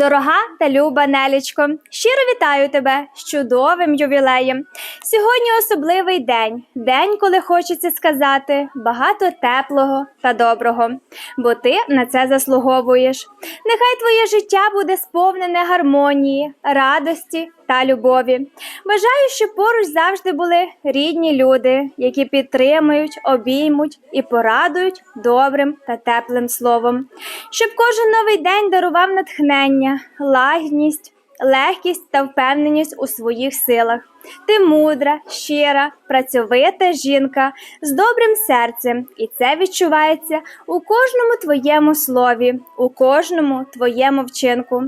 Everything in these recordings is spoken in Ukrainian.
Дорога та люба Нелічко, щиро вітаю тебе з чудовим ювілеєм. Сьогодні особливий день, день, коли хочеться сказати багато теплого та доброго, бо ти на це заслуговуєш. Нехай твоє життя буде сповнене гармонії, радості та любові. Бажаю, щоб поруч завжди були рідні люди, які підтримують, обіймуть і порадують добрим та теплим словом. Щоб кожен новий день дарував натхнення, лагідність, легкість та впевненість у своїх силах. Ти мудра, щира, працьовита жінка з добрим серцем, і це відчувається у кожному твоєму слові, у кожному твоєму вчинку.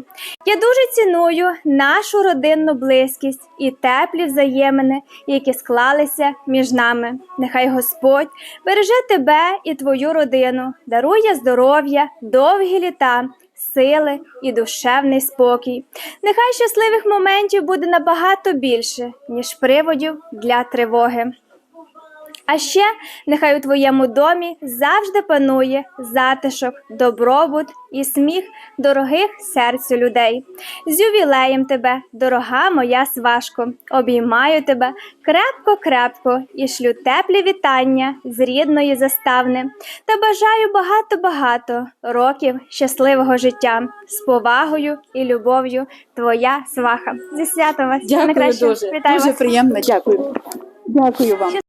Я дуже ціную нашу родинну близькість і теплі взаємини, які склалися між нами. Нехай Господь береже тебе і твою родину, дарує здоров'я, довгі літа. Сили і душевний спокій. Нехай щасливих моментів буде набагато більше, ніж приводів для тривоги. А ще нехай у твоєму домі завжди панує затишок, добробут і сміх дорогих серцю людей. З ювілеєм тебе, дорога моя сважко, обіймаю тебе крепко-крепко і шлю теплі вітання з рідної заставни та бажаю багато-багато років щасливого життя з повагою і любов'ю. Твоя сваха. Зі святом вас Дякую дуже. Вітаю дуже вас. приємно. Дякую. Дякую вам.